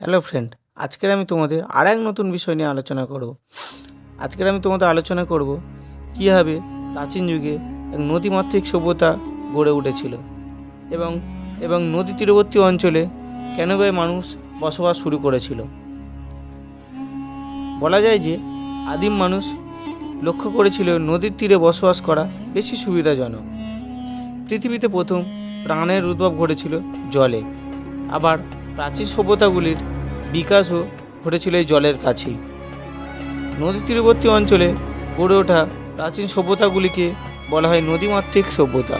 Hello friend, আজকের আমি তোমাদের আর এক নতুন বিষয় নিয়ে আলোচনা করব। আজকের আমি তোমাদের আলোচনা করব কীভাবে প্রাচীন যুগে এক নদীমাতৃক সভ্যতা গড়ে উঠেছিল এবং এবং নদী তীরবর্তী অঞ্চলে কেন বা মানুষ বসবাস শুরু করেছিল। বলা যায় যে আদিম মানুষ লক্ষ্য করেছিল নদীর তীরে বসবাস করা বেশি সুবিধাজনক। পৃথিবীতে প্রথম প্রাণের উদ্ভব ঘটেছিল জলে, আবার প্রাচীন সভ্যতাগুলির বিকাশও ঘটেছিল এই জলের কাছেই। নদী তীরবর্তী অঞ্চলে গড়ে ওঠা প্রাচীন সভ্যতাগুলিকে বলা হয় নদীমাতৃক সভ্যতা।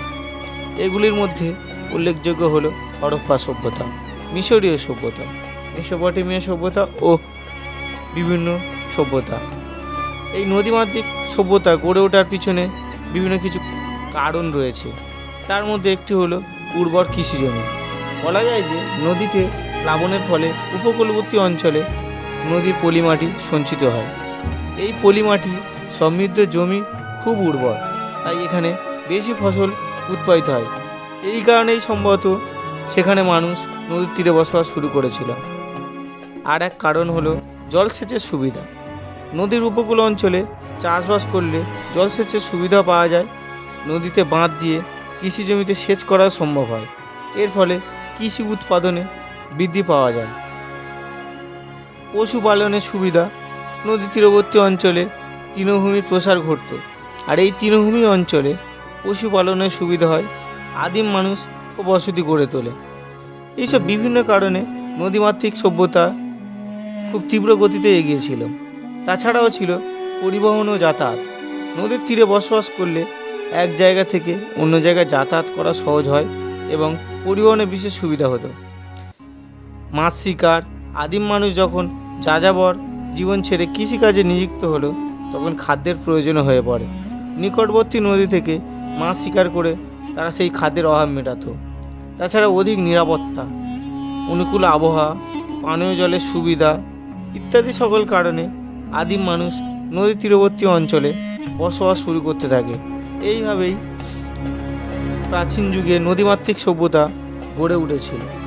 এগুলির মধ্যে উল্লেখযোগ্য হল হরপ্পা সভ্যতা, মিশরীয় সভ্যতা, মেসোপটেমিয়া সভ্যতা ও বিভিন্ন সভ্যতা। এই নদীমাতৃক সভ্যতা গড়ে ওঠার পিছনে বিভিন্ন কিছু কারণ রয়েছে। তার মধ্যে একটি হলো উর্বর কৃষিজমি। বলা যায় যে নদীতে প্লাবনের ফলে উপকূলবর্তী অঞ্চলে নদীর পলিমাটি সঞ্চিত হয়। এই পলিমাটি সমৃদ্ধ জমি খুব উর্বর, তাই এখানে বেশি ফসল উৎপাদিত হয়। এই কারণেই সম্ভবত সেখানে মানুষ নদীর তীরে বসবাস শুরু করেছিল। আর এক কারণ হলো জলসেচের সুবিধা। নদীর উপকূল অঞ্চলে চাষবাস করলে জলসেচের সুবিধা পাওয়া যায়। নদীতে বাঁধ দিয়ে কৃষি জমিতে সেচ করা সম্ভব হয়। এর ফলে কৃষি উৎপাদনে বৃদ্ধি পাওয়া যায়। পশুপালনের সুবিধা, নদী তীরবর্তী অঞ্চলে তৃণভূমির প্রসার ঘটত। আর এই তৃণভূমি অঞ্চলে পশুপালনের সুবিধা হয় আদিম মানুষ ও বসতি গড়ে তোলে। এইসব বিভিন্ন কারণে নদীমাতৃক সভ্যতা খুব তীব্র গতিতে এগিয়েছিল। তাছাড়াও ছিল পরিবহন ও যাতায়াত। নদীর তীরে বসবাস করলে এক জায়গা থেকে অন্য জায়গায় যাতায়াত করা সহজ হয় এবং পরিবহনে বিশেষ সুবিধা হতো। মাছ শিকার, আদিম মানুষ যখন যাযাবর জীবন ছেড়ে কৃষিকাজে নিযুক্ত হলো, তখন খাদ্যের প্রয়োজন হয়ে পড়ে। নিকটবর্তী নদী থেকে মাছ শিকার করে তারা সেই খাদ্যের অভাব মেটাতো। তাছাড়া অধিক নিরাপত্তা, অনুকূল আবহাওয়া, পানীয় জলের সুবিধা ইত্যাদি সকল কারণে আদিম মানুষ নদী তীরবর্তী অঞ্চলে বসবাস শুরু করতে থাকে। এইভাবেই প্রাচীন যুগে নদীমাতৃক সভ্যতা গড়ে উঠেছিল।